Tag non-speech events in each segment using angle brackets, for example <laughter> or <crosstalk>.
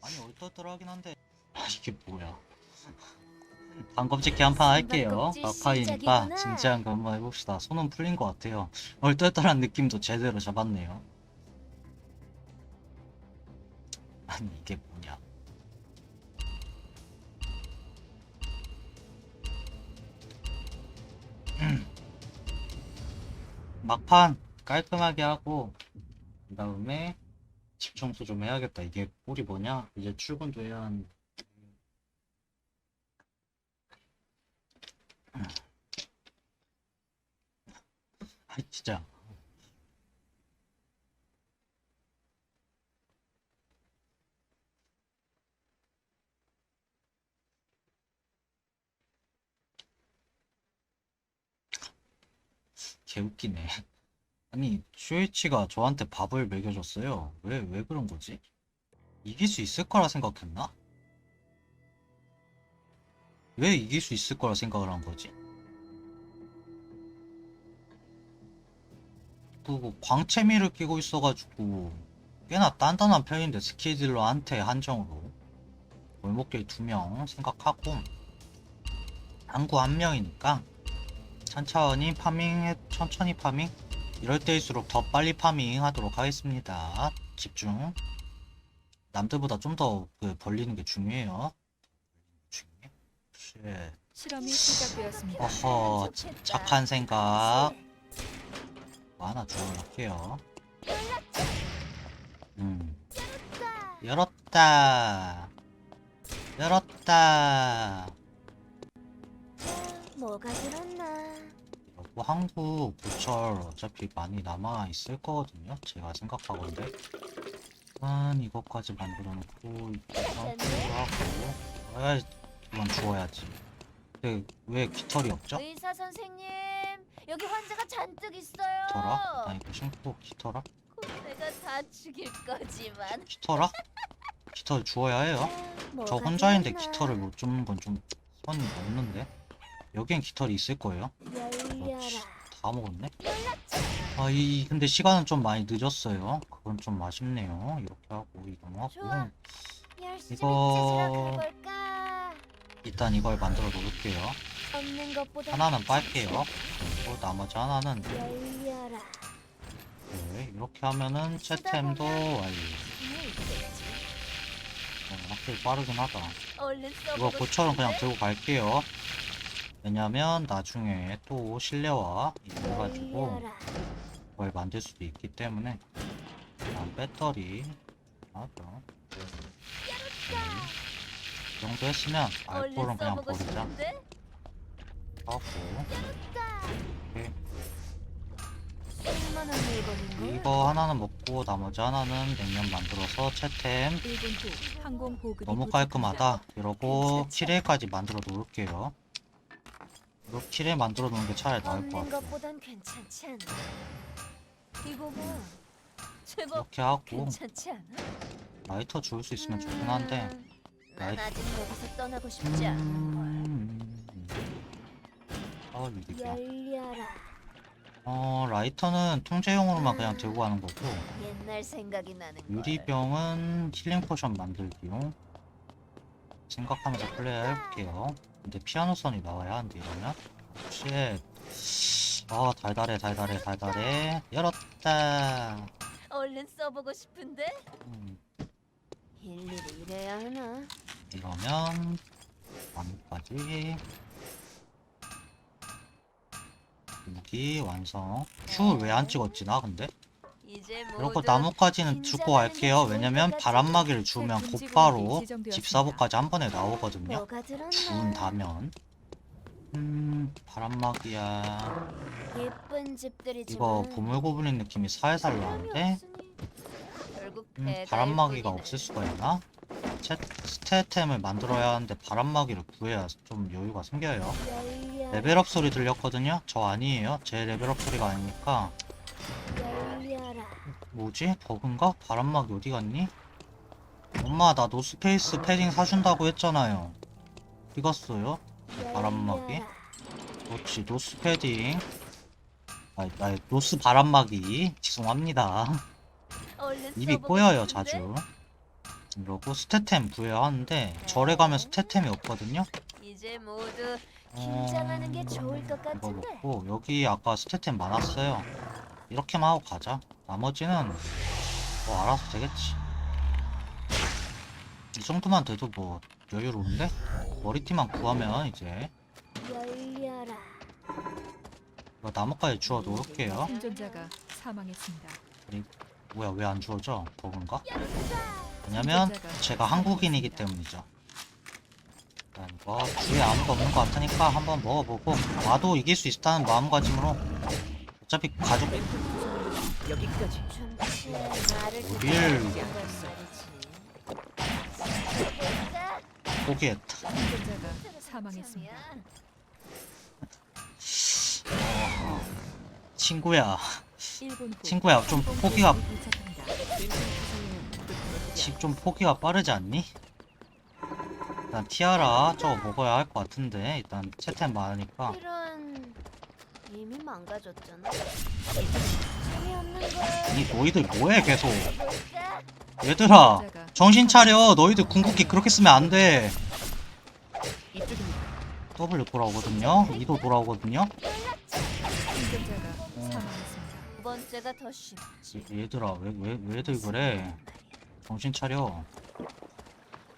많이 얼떨떨하긴 한데. 아 이게 뭐야. 단검찍기 한 판 할게요. 시작이구나. 진지한 거 한번 해봅시다. 손은 풀린 것 같아요. 얼떨떨한 느낌도 제대로 잡았네요. 아니 이게 뭐냐. 막판 깔끔하게 하고 그 다음에 집 청소 좀 해야겠다. 이게 꼴이 뭐냐? 이제 출근도 해야 하는. 아 진짜. 개웃기네. 아니, 쇼이치가 저한테 밥을 먹여줬어요. 왜, 왜 그런 거지? 이길 수 있을 거라 생각했나? 왜 이길 수 있을 거라 생각을 한 거지? 그리고 광채미를 끼고 있어가지고 꽤나 단단한 편인데 스키딜러한테 한정으로 골목길 두 명 생각하고 항구 한 명이니까 천천히 파밍 해 천천히 파밍 이럴 때일수록 더 빨리 파밍 하도록 하겠습니다. 집중. 남들보다 좀 더 그 벌리는 게 중요해요. 중요해. 쉣. 실험이 시작되었습니다. 어허. 착한 생각. 뭐 하나 주워놓을게요. 음. 열었다. 열었다. 뭐가 들었나? 뭐 한국 고철 어차피 많이 남아 있을 거거든요. 제가 생각하건데. 일단 이것까지 만들어 놓고 이거 하고 아 이건 주워야지. 근데 왜 깃털이 없죠? 의사 선생님, 여기 환자가 잔뜩 있어요. 깃털아? 나 이거 신고 깃털아? 곧 내가 다 죽일 거지만. 깃털아? 깃털 주워야 해요. 저 혼자인데 깃털을 못 줍는 건 좀 선이 없는데. 여기엔 깃털이 있을 거예요. 열려라. 다 먹었네. 아, 이 근데 시간은 좀 많이 늦었어요. 그건 좀 아쉽네요. 이렇게 하고 이거 하고 좋아. 열심히 이거-? 일단 이걸 만들어 놓을게요. 하나는 빨게요. 그리고 나머지 하나는. 네, 이렇게 하면은 채템도 완료. 있겠지. 어, 확실히 빠르긴 하다. 이거 고철은 그냥? 들고 갈게요. 왜냐면 나중에 또 실내화 열려라. 그걸 만들 수도 있기 때문에 다음 배터리 하죠. 네. 이 정도 했으면 알코올은 그냥 버리자. 하고 오케이. 이거 하나는 먹고 나머지 하나는 냉면 만들어서 채템 1분 후 항공 보급이 너무. 깔끔하다. 이러고 괜찮죠? 키레까지 만들어 놓을게요. 키레 만들어 놓는 게 차라리 나을 것 같아요. 것보단 괜찮지 않나? 이거 봐. 제법 이렇게 하고 괜찮지 않아? 라이터 주울 수 있으면 좋긴 한데 음, 난 나이- 아직 여기서 떠나고 싶지 않는 걸. 음... 열려라. 어 라이터는 통제용으로만 그냥 들고 가는 거고 옛날 생각이 나는 걸. 유리병은 힐링 포션 만들기용 생각하면서 플레이 해볼게요 근데 피아노 선이 나와야 하는데 이러면? 쉣 아 달달해 달달해 달달해. 열었다. 얼른 써보고 싶은데? 음, 일일이 이래야 하나? 이러면 나무까지. 무기 완성. 큐 왜 안 찍었지 나 근데 이제 이렇게 모두 나무까지는 주고 갈게요 왜냐면 바람막이를 주면 곧바로 집사보까지 한 번에 나오거든요? 주운다면 음 바람막이야 이거 보물고블린 느낌이 살살 나는데 음, 바람막이가. 없을 수가 있나? 채, 스테템을 만들어야 하는데 바람막이를 구해야 좀 여유가 생겨요. 레벨업 소리 들렸거든요? 저 아니에요 제 레벨업 소리가 아니니까. 뭐지? 버그인가? 바람막이 어디 갔니? 엄마 나 노스페이스 패딩 사준다고 했잖아요 어디 갔어요? 바람막이? 그렇지 노스 패딩 아, 아 노스 바람막이 죄송합니다 얼른 입이 꼬여요? 자주 이러고 스태템 부여하는데 절에 가면 스태템이 없거든요. 어, 이거. 먹고 여기 아까 스태템 많았어요. 이렇게만 하고 가자. 나머지는 뭐 알아서 되겠지. 이 정도만 돼도 뭐 여유로운데 머리띠만 구하면 이제 열려라. 이거 나뭇가지 주워 놓을게요. 생존자가 사망했습니다. 뭐야 왜 안 주워져? 버그인가? 왜냐면 제가 한국인이기 때문이죠. 일단 이거 주위에 아무도 없는 것 같으니까 한번 먹어보고 와도 이길 수 있다는 마음가짐으로 어차피 가족 여기까지. 어딜. 포기했다. 사망했습니다. 친구야, 1분 후 친구야 좀 포기가 도착합니다. 지- 좀 포기가 빠르지 않니? 일단 티아라 저거 먹어야 할 것 같은데 일단 채템 많으니까 이미 망가졌잖아. 재미없는 걸이 너희들 뭐해 계속 볼까? 얘들아 정신 차려 너희들 궁극기 그렇게 쓰면 안돼 이쪽입니다. W 돌아오거든요 2도 돌아오거든요 생존자가 어. 사망했습니다. 두 번째가 더 쉽지. 얘- 얘들아 왜, 왜, 왜들 그래 정신 차려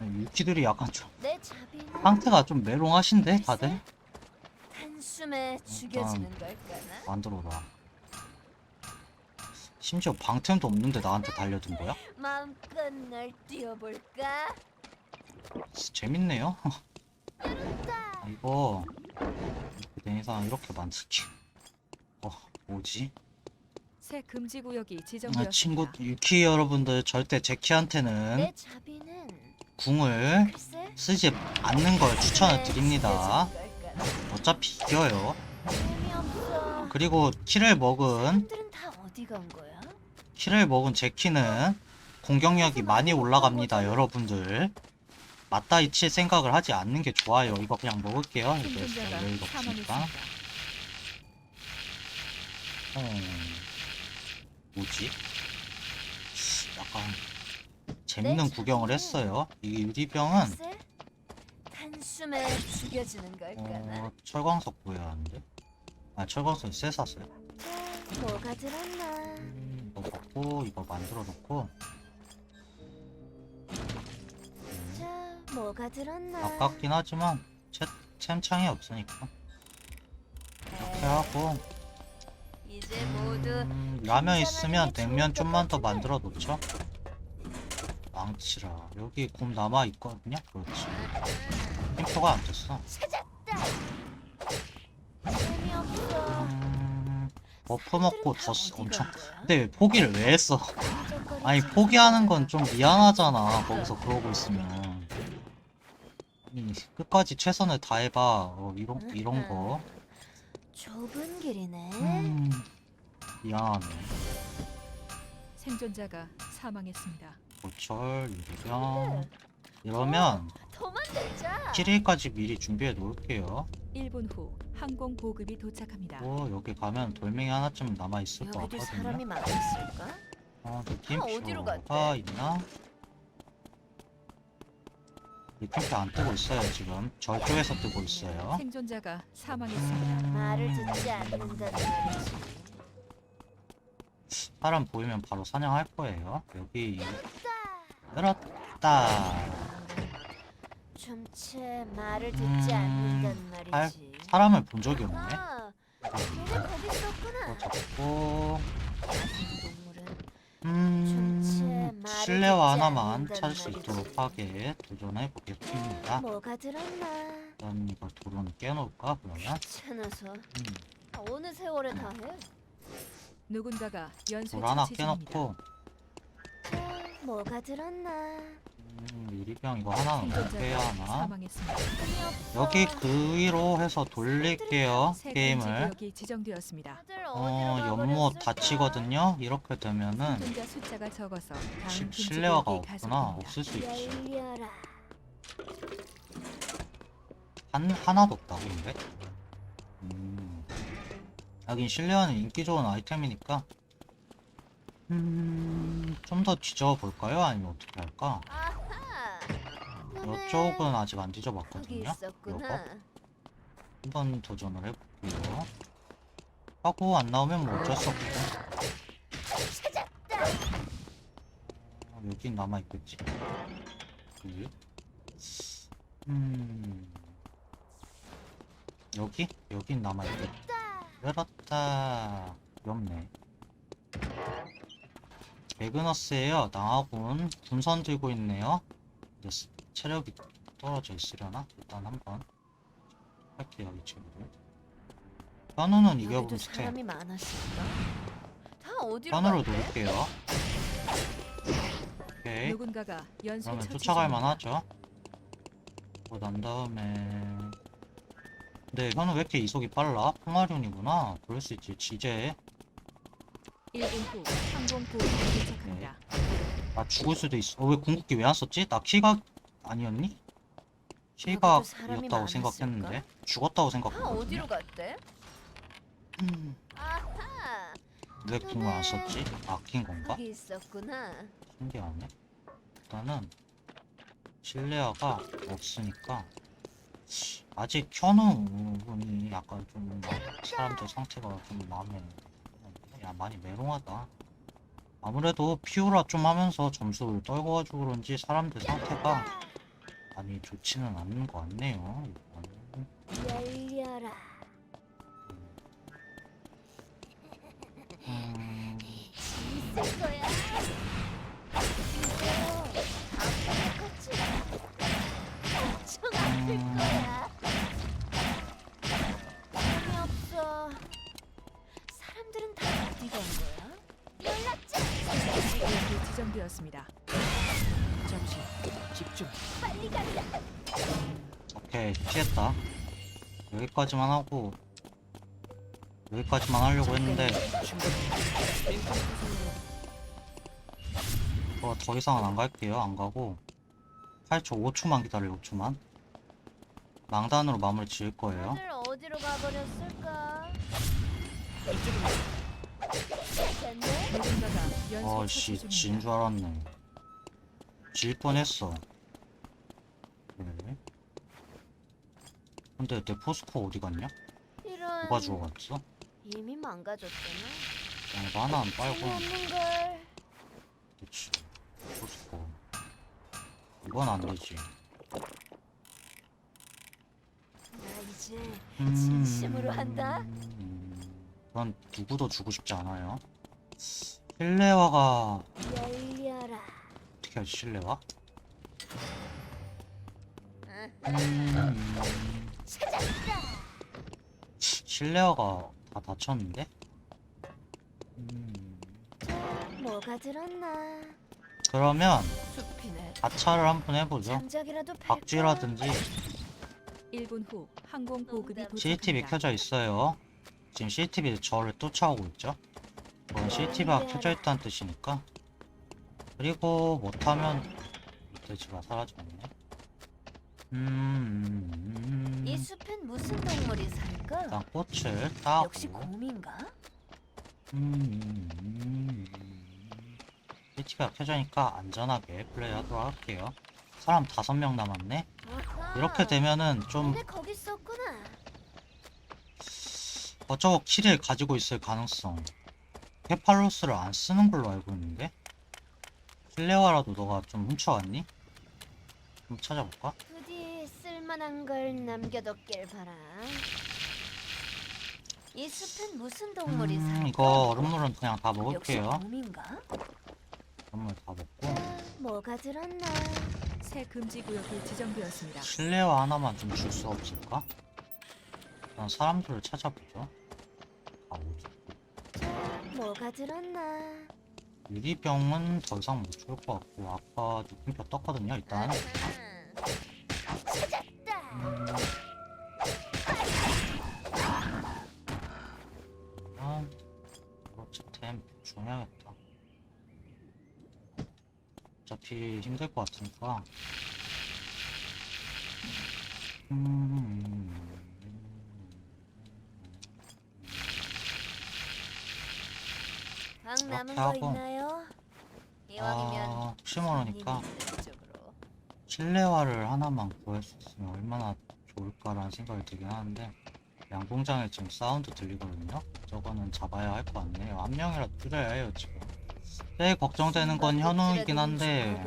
유키들이 약간 좀 내 자비는 상태가 좀 메롱하신데 다들 한숨에 죽여지는 걸까나? 만들어라 심지어 방템도 없는데 나한테 달려든 거야? 마음껏 날 뛰어볼까? 재밌네요 아, 이거 이렇게 된 이상 이렇게 만들게 어 뭐지? 새 금지 구역이 아, 지정되었습니다. 친구 유키 여러분들 절대 제키한테는 내 자비는 궁을 글쎄 쓰지 않는 걸 추천을 한숨에 드립니다 걸까나? 어차피 이겨요 재미없어. 그리고 키를 먹은 사람들은 다 어디 간 거야? 키를 먹은 제키는 공격력이 많이 올라갑니다 여러분들 맞다 이 칠 생각을 하지 않는 게 좋아요 이거 그냥 먹을게요 이거 여유가 없으니까. 어... 뭐지? 약간 재밌는 구경을 했어요 이 유리병은 글쎄 한숨에 죽여지는 걸까나? 어... 철광석 구해야 하는데? 아 철광석 쎄 샀어요? 자, 뭐가 들었나? 음, 이거 먹고 이거 만들어 놓고. 자, 뭐가 들었나? 아깝긴 하지만 채, 챔창이 없으니까. 이렇게 하고. 이제 모두 음, 라면 있으면 냉면 좀만 더 만들어 놓죠 망치라 여기 곰 남아 있거든요 그렇지 햄터가 안 됐어. 음, 버프 먹고 더 쓰- 엄청? 근데 왜 포기를 왜 했어 <laughs> 아니 포기하는 건. 좀 미안하잖아 거기서 그러고 있으면 아니, 끝까지 최선을 다해봐 어, 이런 이런 거 좁은 길이네. 음, 미안하네 생존자가 사망했습니다. 고철 유리병 이러면 더 만 들자. 키릴까지 미리 준비해 놓을게요 1분 후 항공 보급이 도착합니다. 오 여기 가면 돌멩이 하나쯤 남아 있을 것 여기도 같거든요 사람이 많았을까? 어 아, 어디로 느낌표가 갔대? 있나? 느낌표 안 뜨고 있어요 지금 저쪽에서 뜨고 있어요 생존자가 사망했습니다. 말을 음, 듣지 않는단 말이지. 사람 보이면 바로 사냥할 거예요 여기 늘었다 좀채 말을 듣지 음, 않는단 할- 말이지. 사람을 본 적이 없네 아, 걔는 거기 있었구나. 또 잡고 동물은 음 실내화 하나만 찾을 수. 있도록 하게 도전해 보겠습니다 뭐가 들었나? 일단 이거 도로는 깨놓을까 그러면 귀찮아서 음, 아, 어느 세월에 다 해. 누군가가 연쇄 돌 하나 처치 중입니다. 깨놓고 자, 뭐가 들었나? 음, 유리병 이거 하나는 못 빼야 하나 사망했습니다. 재미없어. 여기 그 위로 해서 돌릴게요 게임을 구역이 지정되었습니다. 다들 어 어디로 연못 가버렸을까? 다치거든요 이렇게 되면은 생존자 숫자가 적어서 다음 시- 금지 실내화가 구역이 없구나 가속됩니다. 없을 수 있지 열려라. 한, 하나도 없다고 근데 음 하긴 실내화는 인기 좋은 아이템이니까 음 좀 더 뒤져볼까요 아니면 어떻게 할까 이쪽은 아직 안 뒤져봤거든요. 요거 한번 도전을 해볼게요. 하고 안 나오면 뭐 어쩔 수 없고. 어, 여긴 남아 있겠지. 여기. 음. 여기? 여긴 남아 있겠지. 열었다. 없네. 매그너스에요. 낭하군 군선 들고 있네요. 체력이 떨어져 있으려나? 일단 한번 할게요 이 친구들. 현우는 이겨본 스텝. 사람이 많았을까? 다 어디로 현우를 갔대? 노릴게요. 오케이. 누군가가 연쇄 그러면 처치 쫓아갈. 만하죠. 그난 다음에 근데 현우 왜 이렇게 이속이 빨라? 포마리온이구나. 그럴 수 있지. 지제 1분 후 항공구호가 도착합니다. 나 죽을 수도 있어. 어, 왜 궁극기 왜 안 썼지? 나 키가 아니었니? 사람이 키각이었다고 많았을까? 생각했는데 죽었다고 다 생각했거든요. 어디로 갔대? 음, 아하, 왜 궁을 안 썼지? 아낀 건가? 거기 있었구나. 신기하네. 일단은 실내화가 없으니까 아직 현우 분이 약간 좀 사람들 상태가 좀 마음에 야 많이 메롱하다. 아무래도 피오라 좀 하면서 점수를 떨궈가지고 그런지 사람들 상태가 많이 좋지는 않는 것 같네요. 열려라. 음, 오케이 피했다. 여기까지만 하고 여기까지만 하려고 했는데 어, 더 이상은 안 갈게요. 안 가고 8초, 5초만 기다려요. 5초만. 망단으로 마무리 지을 거예요. 어디로 가버렸을까? 어씨, 진. 줄 알았네. 질 뻔했어. 네. 근데 내 포스코 어디 갔냐? 이런 누가 주워갔어? 이미 망가졌잖아. 이거 하나 안 빨고 없는 걸. 그치. 포스코. 이건 안 되지. 나 이제 음, 진심으로 한다? 그건 누구도 주고 싶지 않아요. 실내화가 열려라. 어떻게 하지 실내화? 아, 음. 실내화가 다 닫혔는데? 음, 뭐가 들었나? 그러면 숲이네. 가차를 한번 해보죠. 장작이라도 팰까? 박쥐라든지 1분 후 항공 보급이 도착합니다. CCTV 켜져 있어요. 지금 CCTV 저를 쫓아오고 있죠. 그건 CCTV가 켜져 있다는 뜻이니까. 그리고 못하면 돼지가 사라졌네. 음, 음, 이 숲엔 무슨 동물이 살까? 일단 꽃을 따고. 역시 곰인가? 음, 음, CCTV가 켜져니까 안전하게 플레이하도록 할게요. 사람 다섯 명 남았네. 아하. 이렇게 되면은 좀 근데 거기 있었구나. 어쩌고 키를 가지고 있을 가능성. 페팔로스를 안 쓰는 걸로 알고 있는데? 실내화라도 너가 좀 훔쳐왔니? 좀 찾아볼까? 쓸만한 걸 남겨뒀길 바라. 이 숲엔 무슨 동물이 음, 살까? 이거 얼음물은 그냥 다 먹을게요. 곰인가? 얼음물 다 먹고. 아, 뭐가 들었나? 새 금지 구역이 지정되었습니다. 실내화 하나만 좀 줄 수 없을까? 일단 사람들을 찾아보죠. 아, 어디? 뭐가 들었나? 유리병은 더 이상 못 줄 것 같고 아까 느낌표 떴거든요 일단 아하. 아, 그렇지템 중요하겠다. 어차피 힘들 것 같으니까. 음. 방 이렇게 남은 거 하고. 있나요? 이왕이면 아, 혹시 모르니까 손님이 이쪽으로. 실내화를 하나만 구할 수 있으면 얼마나 좋을까라는 생각이 들긴 하는데 양궁장에 지금 사운드 들리거든요. 저거는 잡아야 할 것 같네요. 한 명이라도 줄여야 해요 지금. 제일 걱정되는 건 현우이긴 한데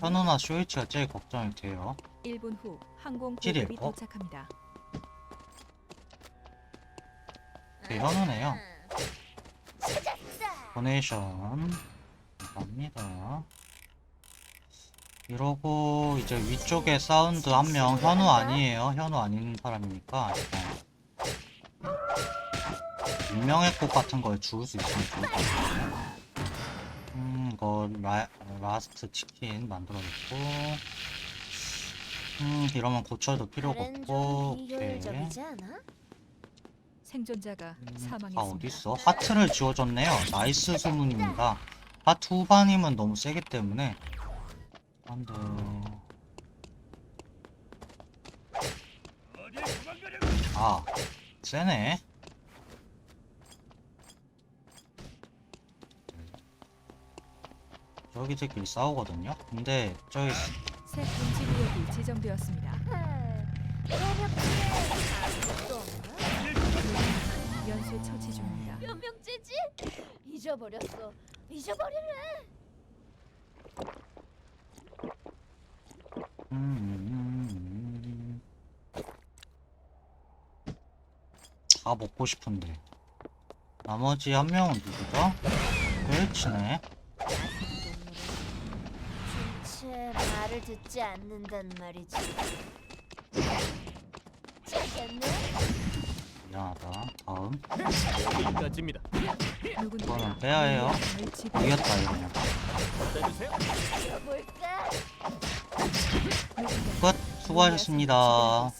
현우나 쇼이치가 제일 걱정이 돼요. 1분 후 항공 찌릴 보급이 거? 도착합니다. 그 현우네요. 도네이션 감사합니다. 이러고 이제 위쪽에 사운드 한 명 현우 아니에요. 현우 아닌 사람이니까 일단 운명의 꽃 같은 걸 주울 수 있으면 좋을 것 같아요. 음, 이거 라, 라스트 치킨 만들어줬고 음, 이러면 고철도 필요가 없고 좀 오케이. 않아? 생존자가 음, 아 사망했습니다. 어딨어? 하트를 지워줬네요. 나이스 소문입니다. 하트 후반임은 너무 세기 때문에 안돼. 아 세네. 저기들끼리 싸우거든요. 근데 저기 새 금지 구역이 지정되었습니다. 연쇄 처치 중입니다. 몇 명째지? 잊어버렸어. 잊어버릴래. 음, 다 먹고 싶은데 나머지 한 명은 누구죠? 그렇지네 대체 말을 듣지 않는단 말이지. 찾았네? 미안하다 다음 여기까지입니다. 누군가 이거는 빼야 해요. 이겼다 이러면 빼주세요. 볼까? 끝 수고하셨습니다.